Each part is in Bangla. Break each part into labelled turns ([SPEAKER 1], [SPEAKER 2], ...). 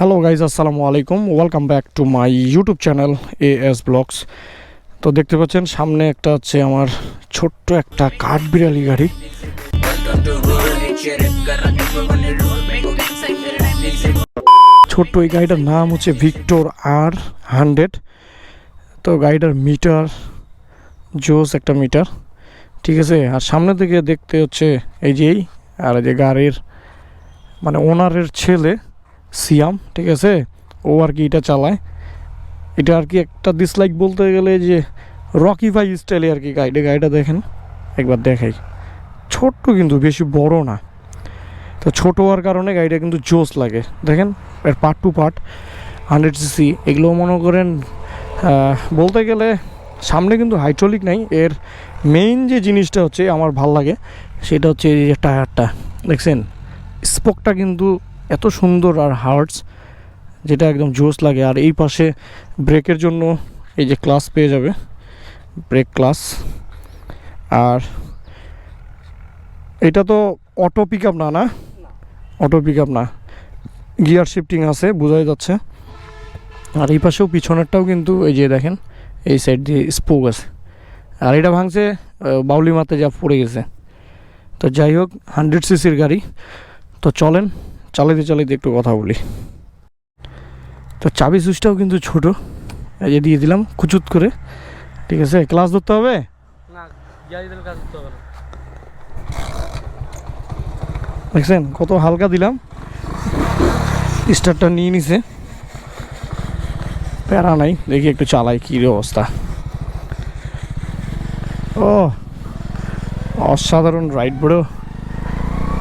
[SPEAKER 1] হ্যালো গাইজ আসসালামু আলাইকুম welcome back to my YouTube channel A S vlogs তো দেখতে পাচ্ছেন, সামনে একটা হচ্ছে আমার ছোট্ট একটা কাঠ বিড়ালি গাড়ি। ছোট্ট এই গাড়িটার নাম হচ্ছে ভিক্টর আর হান্ড্রেড তো গাড়িটার মিটার, জোস একটা মিটার। ঠিক আছে, আর সামনে থেকে দেখতে হচ্ছে এই যে এই, আর এই যে গাড়ির মানে ওনারের ছেলে। সিয়াম, ঠিক আছে? ও আর কি এটা চালায়। এটা আর কি একটা ডিসলাইক বলতে গেলে যে রকি ভাই স্টাইলে আর কি গাড়িটা গাড়িটা দেখেন। একবার দেখাই। ছোট্ট কিন্তু, বেশি বড় না। তো ছোট হওয়ার কারণে গাড়িটা কিন্তু জোস লাগে। দেখেন, এর part two part hundred CC এগুলো মনে করেন বলতে গেলে সামনে কিন্তু হাইড্রোলিক নাই। এর মেইন যে জিনিসটা হচ্ছে, আমার ভালো লাগে, সেটা হচ্ছে এই যে টায়ারটা। দেখছেন? স্পোকটা কিন্তু এত সুন্দর আর হার্টস যেটা একদম জোস লাগে। আর এই পাশে ব্রেকের জন্য এই যে ক্লাস পেয়ে যাবে ব্রেক ক্লাস আর এটা তো অটো পিক আপ না না? অটো পিক আপ না। গিয়ার শিফটিং আছে, বোঝাই যাচ্ছে। আর এই পাশেও পিছনেরটাও কিন্তু এই যে দেখেন, এই সাইড দিয়ে স্পোক আছে। আর এটা ভাঙছে বাউলি মাতে যা পড়ে গেছে। তো যাই হোক হান্ড্রেড সিসির গাড়ি। তো চলেন চালাইতে চালাইতে একটু কথা বলি। তো চাবি সুইচটাও কিন্তু ছোট। এই যে দিয়ে দিলাম কুচুত করে। ঠিক আছে ক্লাস ধরতে হবে? দেখছেন কত হালকা দিলাম। স্টারটা নিয়ে নিছে। প্যারা নাই দেখি একটু চালাই কী অবস্থা। ও অসাধারণ রাইড বড়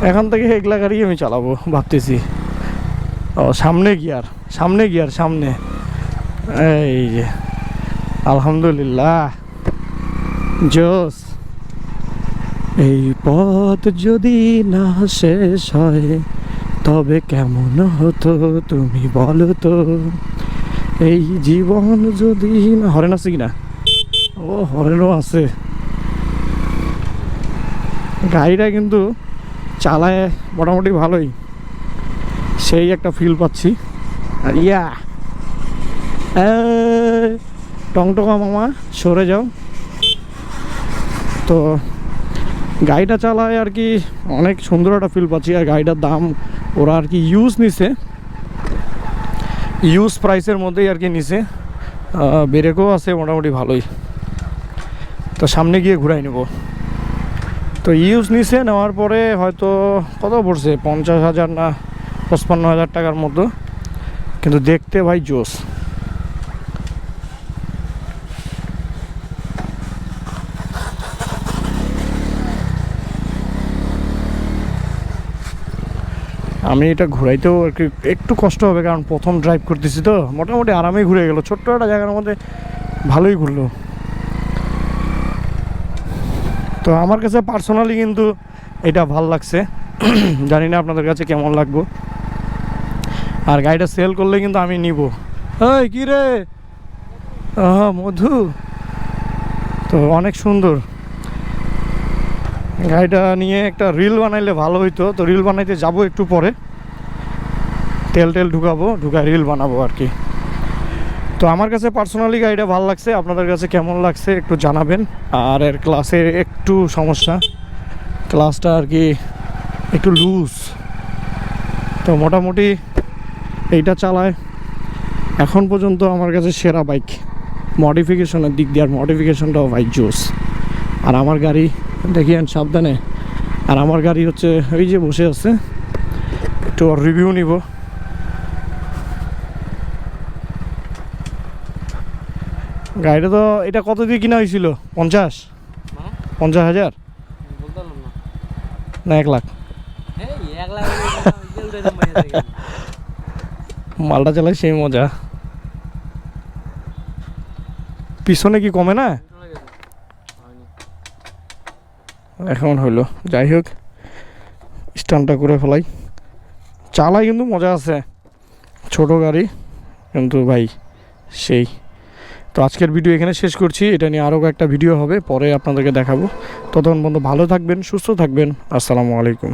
[SPEAKER 1] এখান থেকে এগুলা গাড়ি আমি চালাবো, ভাবতেছি। ও, সামনে গিয়ার সামনে গিয়ার, সামনে। এই যে, আলহামদুলিল্লাহ। জোস। এই পথ যদি না শেষ হয়, তবে কেমন হতো তুমি বলো তো? এই জীবন যদি না, হরেন আছে কি না ও, হরেনও আছে। গাড়িটা কিন্তু চালায় মোটামুটি ভালোই। সেই একটা ফিল পাচ্ছি। আর ইয়া। টংটকা মামা, সরে যাও। তো, গাড়িটা চালায় আর কি অনেক সুন্দর একটা ফিল পাচ্ছি। আর গাড়িটার দাম ওরা আর কি ইউজ নিছে। ইউজ প্রাইসের মধ্যেই আর কি নিছে। ব্রেকও আছে, মোটামুটি ভালোই। তো সামনে গিয়ে ঘুরাই নেব। তো ইউজ নিছে, নেওয়ার পরে হয়তো কত পড়ছে? পঞ্চাশ হাজার না পঁচপান্ন হাজার টাকার মতো। কিন্তু দেখতে ভাই জোস। আমি এটা ঘুরাইতেও আর কি একটু কষ্ট হবে, কারণ প্রথম ড্রাইভ করতেছি তো। মোটামুটি আরামেই ঘুরে গেল। ছোট্ট একটা জায়গার মধ্যে ভালোই ঘুরলো। তো আমার কাছে পার্সোনালি কিন্তু এটা ভালো লাগছে। জানি না আপনাদের কাছে কেমন লাগবো। আর গাড়িটা সেল করলে কিন্তু আমি নিব। এই, কি রে? মধু। তো অনেক সুন্দর। গাড়িটা নিয়ে একটা রিল বানাইলে ভালো হইতো। তো রিল বানাইতে যাব একটু পরে। তেল টেল ঢুকাবো, ঢুকায় রিল বানাবো আর কি। তো আমার কাছে পার্সোনালি গাড়িটা ভালো লাগছে, আপনাদের কাছে কেমন লাগছে একটু জানাবেন। আর এর ক্লাসের একটু সমস্যা ক্লাসটা আর কি একটু লুজ তো মোটামুটি এইটা চালায়। এখন পর্যন্ত আমার কাছে সেরা বাইক মডিফিকেশনের দিক দিয়ে আর মডিফিকেশনটাও বাইক জোস আর আমার গাড়ি দেখিয়েন সাবধানে। আর আমার গাড়ি হচ্ছে ওই যে বসে আছে, একটু রিভিউ নিব। গাড়িটা তো এটা কত দিয়ে কিনা হয়েছিল পঞ্চাশ? পঞ্চাশ হাজার
[SPEAKER 2] না
[SPEAKER 1] এক লাখ। মালটা চালাই সেই মজা পিছনে কি কমে না। এখন হইল যাই হোক স্টানটা করে ফেলাই চালাই কিন্তু মজা আছে ছোট গাড়ি কিন্তু ভাই সেই তো আজকের ভিডিও এখানে শেষ করছি। এটা নিয়ে আরও একটা ভিডিও হবে, পরে আপনাদেরকে দেখাবো। ততক্ষণ বন্ধু ভালো থাকবেন, সুস্থ থাকবেন। আসসালামু আলাইকুম।